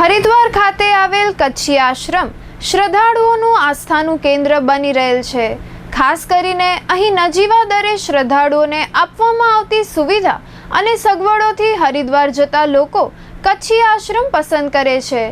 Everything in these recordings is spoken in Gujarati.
હરિદ્વાર ખાતે આવેલ કચ્છી આશ્રમ શ્રદ્ધાળુઓનું આસ્થાનું કેન્દ્ર બની રહેલ છે. ખાસ કરીને અહીં નજીવા દરે શ્રદ્ધાળુઓને આપવામાં આવતી સુવિધા અને સગવડોથી હરિદ્વાર જતા લોકો કચ્છી આશ્રમ પસંદ કરે છે.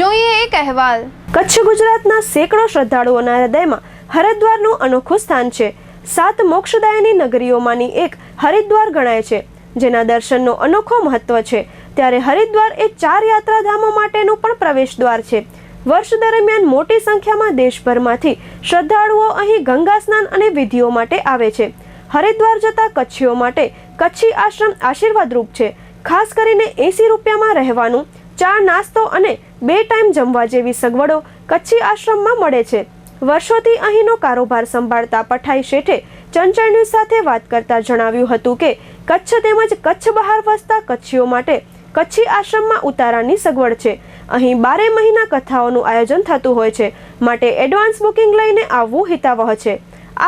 જોઈએ એક અહેવાલ. કચ્છ ગુજરાતના સેંકડો શ્રદ્ધાળુઓના હૃદયમાં હરિદ્વારનું અનોખું સ્થાન છે. સાત મોક્ષદાયની નગરીઓમાંની એક હરિદ્વાર ગણાય છે. જેના દર્શનનો અનોખો મહત્વ છે. ત્યારે હરિદ્વાર એ ચાર યાત્રાધામો માટેનું પણ પ્રવેશ દ્વાર છે. વર્ષ દરમિયાન મોટી સંખ્યામાં દેશભરમાંથી શ્રદ્ધાળુઓ અહીં ગંગા સ્નાન અને વિધિઓ માટે આવે છે. હરિદ્વાર જતા કચ્છીઓ માટે કચ્છી આશ્રમ આશીર્વાદરૂપ છે. ખાસ કરીને એસી રૂપિયામાં રહેવાનું, ચા નાસ્તો અને બે ટાઈમ જમવા જેવી સગવડો કચ્છી આશ્રમમાં મળે છે. વર્ષોથી અહીંનો કારોબાર સંભાળતા પઠાઈ શેઠે ચંચળ ન્યૂઝ સાથે વાત કરતા જણાવ્યું હતું કે, કચ્છ તેમજ કચ્છ બહાર વસતા કચ્છીઓ માટે કચ્છી આશ્રમમાં ઉતારાની સગવડ છે. અહીં બારે મહિના કથાઓનું આયોજન થતું હોય છે, માટે એડવાન્સ બુકિંગ લઈને આવવું હિતાવહ છે.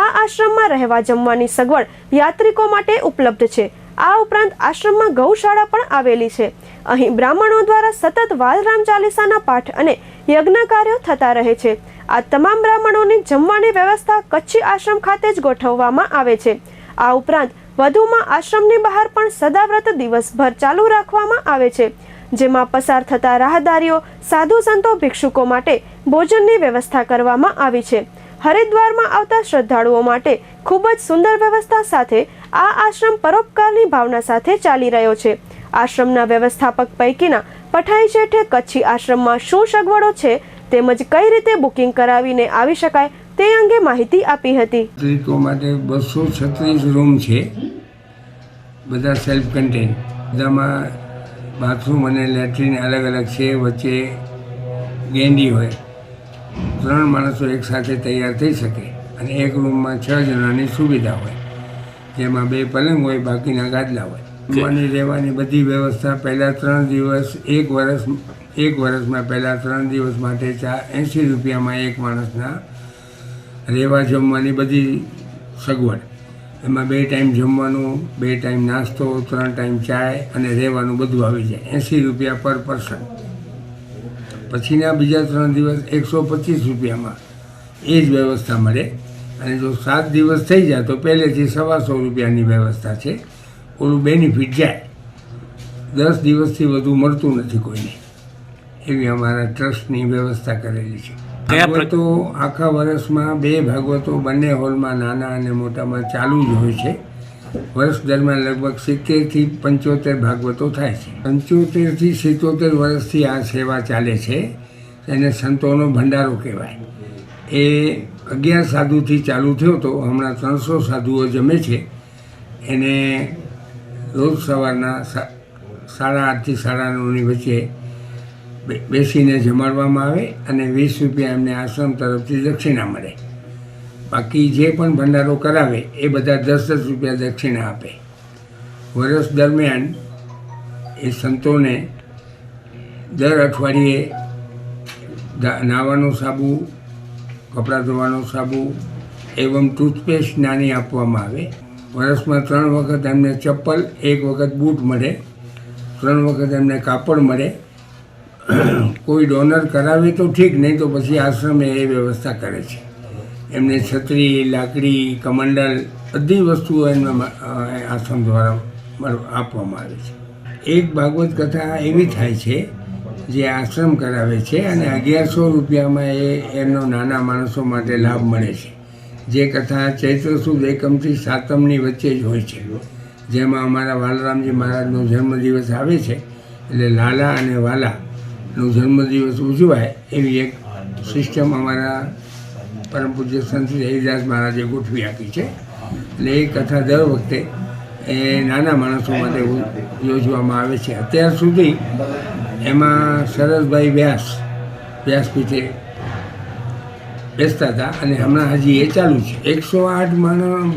આ આશ્રમમાં રહેવા જમવાની સગવડ યાત્રિકો માટે ઉપલબ્ધ છે. આ ઉપરાંત આશ્રમમાં ગૌશાળા પણ આવેલી છે. અહીં બ્રાહ્મણો દ્વારા સતત વાલરામ ચાલીસાના પાઠ અને યજ્ઞ કાર્યો થતા રહે છે. આ તમામ બ્રાહ્મણોની જમવાની વ્યવસ્થા કચ્છી આશ્રમ ખાતે જ ગોઠવવામાં આવે છે. આ ઉપરાંત વધુમાં આશ્રમની બહાર પણ સદાવ્રત દિવસભર ચાલુ રાખવામાં આવે છે, જેમાં પસાર થતા રાહદારીઓ, સાધુ સંતો, ભિક્ષુકો માટે ભોજનની વ્યવસ્થા કરવામાં આવી છે. હરિદ્વારમાં આવતા શ્રદ્ધાળુઓ માટે ખૂબ જ સુંદર વ્યવસ્થા સાથે આ આશ્રમ પરોપકારની ભાવના સાથે ચાલી રહ્યો છે. આશ્રમના વ્યવસ્થાપક પૈકીના પઠાઈ શેઠે કચ્છી આશ્રમમાં શું સગવડો છે તેમજ કઈ રીતે બુકિંગ કરાવીને આવી શકાય તે અંગે માહિતી આપી હતી. માટે બસો છત્રીસ રૂમ છે. બધા સેલ્ફ કન્ટેન બધામાં બાથરૂમ અને લેટ્રિન અલગ અલગ છે, વચ્ચે ગેંડી હોય. ત્રણ માણસો એકસાથે તૈયાર થઈ શકે અને એક રૂમમાં છ જણાની સુવિધા હોય. જેમાં બે પલંગ હોય, બાકીના ગાદલા હોય. જમવાની રહેવાની બધી વ્યવસ્થા પહેલાં ત્રણ દિવસ, એક વર્ષ એક વર્ષમાં પહેલાં ત્રણ દિવસ માટે ચા એંસી રૂપિયામાં એક માણસના રહેવા જમવાની બધી સગવડ. એમાં બે ટાઈમ જમવાનું, બે ટાઈમ નાસ્તો, ત્રણ ટાઈમ ચાય અને રહેવાનું બધું આવી જાય. એંસી રૂપિયા પર પર્સન. પછીના બીજા ત્રણ દિવસ એકસો પચીસ રૂપિયામાં. એ જ વ્યવસ્થા મળે. અને જો સાત દિવસ થઈ જાય તો પહેલેથી સવાસો રૂપિયાની વ્યવસ્થા છે. ઓલું બેનિફિટ જાય. દસ દિવસથી વધુ મળતું નથી કોઈને. એવી અમારા ટ્રસ્ટની વ્યવસ્થા કરેલી છે. ભાગવતો આખા વર્ષમાં બે ભાગવતો બંને હોલમાં નાના અને મોટામાં ચાલુ જ હોય છે. વર્ષ દરમિયાન લગભગ સિત્તેરથી પંચોતેર ભાગવતો થાય છે. પંચોતેરથી સિત્તોતેર વર્ષથી આ સેવા ચાલે છે. એને સંતોનો ભંડારો કહેવાય. એ અગિયાર સાધુથી ચાલુ થયો તો હમણાં ત્રણસો સાધુઓ જમે છે. એને રોજ સવારના સાડા આઠથી સાડા નવની વચ્ચે બેસીને જમાડવામાં આવે અને વીસ રૂપિયા એમને આશ્રમ તરફથી દક્ષિણા મળે. બાકી જે પણ ભંડારો કરાવે એ બધા દસ દસ રૂપિયા દક્ષિણા આપે. વર્ષ દરમિયાન એ સંતોને દર અઠવાડિયે ધા- સાબુ, કપડાં ધોવાનો સાબુ, એવમ ટૂથપેસ્ટ નાની આપવામાં આવે. વર્ષમાં ત્રણ વખત એમને ચપ્પલ, એક વખત બૂટ મળે, ત્રણ વખત એમને કાપડ મળે. કોઈ ડોનર કરાવે તો ઠીક, નહીં તો પછી આશ્રમે એ વ્યવસ્થા કરે છે. એમને છત્રી, લાકડી, કમંડલ બધી વસ્તુઓ એમને આશ્રમ દ્વારા આપવામાં આવે છે. એક ભાગવત કથા એવી થાય છે, જે આશ્રમ કરાવે છે અને અગિયારસો રૂપિયામાં એ એમનો નાના માણસો માટે લાભ મળે છે. જે કથા ચૈત્ર સુદ એકમથી સાતમની વચ્ચે જ હોય છે. જેમાં અમારા વાલરામજી મહારાજનો જન્મદિવસ આવે છે, એટલે લાલા અને વાલાનો જન્મદિવસ ઉજવાય એવી એક સિસ્ટમ અમારા પરમ પૂજ્ય સંત હરિદાસ મહારાજે ગોઠવી આપી છે. એટલે એ કથા દર વખતે એ નાના માણસો માટે યોજવામાં આવે છે. અત્યાર સુધી એમાં સરસભાઈ વ્યાસ વ્યાસપીઠે બેસતા હતા અને હમણાં હજી એ ચાલુ છે. એકસો આઠ માણસ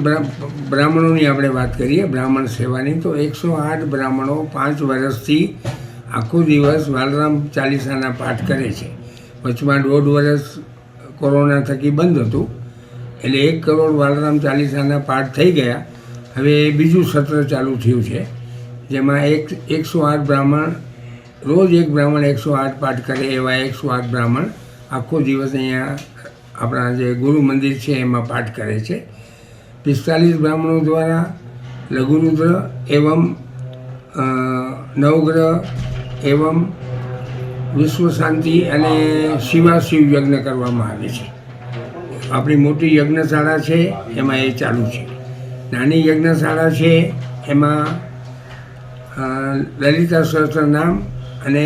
બ્રાહ્મણોની આપણે વાત કરીએ, બ્રાહ્મણ સેવાની, તો એકસો આઠ બ્રાહ્મણો પાંચ વર્ષથી આખો દિવસ વાલરામ ચાલીસાના પાઠ કરે છે. વચમાં દોઢ વર્ષ કોરોના થકી બંધ હતું, એટલે એક કરોડ વાલરામ ચાલીસાના પાઠ થઈ ગયા. હવે બીજું સત્ર ચાલુ થયું છે, જેમાં એક, એકસો આઠ બ્રાહ્મણ, રોજ એક બ્રાહ્મણ એકસો આઠ પાઠ કરે એવા એકસો આઠ બ્રાહ્મણ આખો દિવસ અહીંયા આપણા જે ગુરુ મંદિર છે, એમાં પાઠ કરે છે. પિસ્તાલીસ બ્રાહ્મણો દ્વારા લઘુરુદ્ર એવમ નવગ્રહ એવમ, વિશ્વ શાંતિ અને શિવાશિવ યજ્ઞ કરવામાં આવે છે. આપણી મોટી યજ્ઞશાળા છે, એમાં એ ચાલુ છે. નાની યજ્ઞશાળા છે, એમાં લલિતા સહસ્ત્ર નામ અને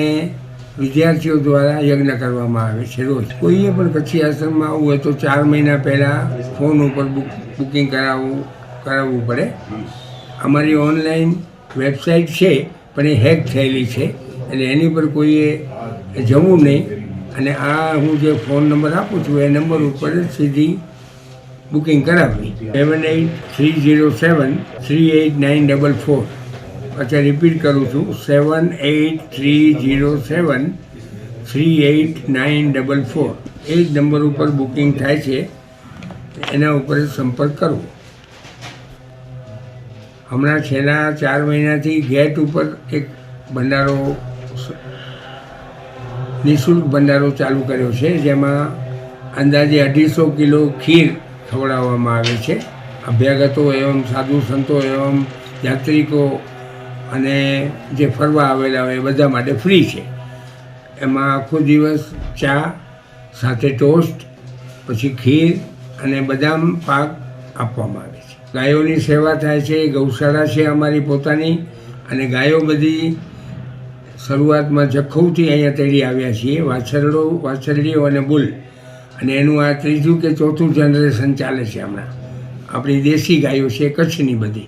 વિદ્યાર્થીઓ દ્વારા યજ્ઞ કરવામાં આવે છે રોજ. કોઈએ પણ કચ્છી આશ્રમમાં આવવું હોય તો ચાર મહિના પહેલાં ફોન ઉપર બુક બુકિંગ કરાવવું કરાવવું પડે. અમારી ઓનલાઈન વેબસાઇટ છે, પણ એ હેક થયેલી છે. એટલે એની પર કોઈએ જવું નહીં. અને આ હું જે ફોન નંબર આપું છું, એ નંબર ઉપર સીધી બુકિંગ કરાવવી. Seven eight three zero seven three eight nine double four પછી રિપીટ કરું છું. Seven eight three zero seven three eight nine double four એ જ નંબર ઉપર બુકિંગ થાય છે. એના ઉપર સંપર્ક કરવો હમણાં છેલ્લા ચાર મહિનાથી ગેટ ઉપર એક ભંડારો નિઃશુલ્ક ભંડારો ચાલુ કર્યો છે, જેમાં અંદાજે અઢીસો કિલો ખીર ખવડાવવામાં આવે છે. અભ્યાગતો એવમ સાધુ સંતો એવમ યાત્રિકો અને જે ફરવા આવેલા હોય એ બધા માટે ફ્રી છે. એમાં આખો દિવસ ચા, સાથે ટોસ્ટ પછી ખીર અને બદામ, પાક આપવામાં આવે છે. ગાયોની સેવા થાય છે, ગૌશાળા છે અમારી પોતાની અને ગાયો બધી શરૂઆતમાં જખૌથી અહીંયા તેડી આવ્યા છીએ, વાછરડો, વાછરડીઓ અને બુલ. અને એનું આ ત્રીજું કે ચોથું જનરેશન ચાલે છે હમણાં. આપણી દેશી ગાયો છે, કચ્છની બધી.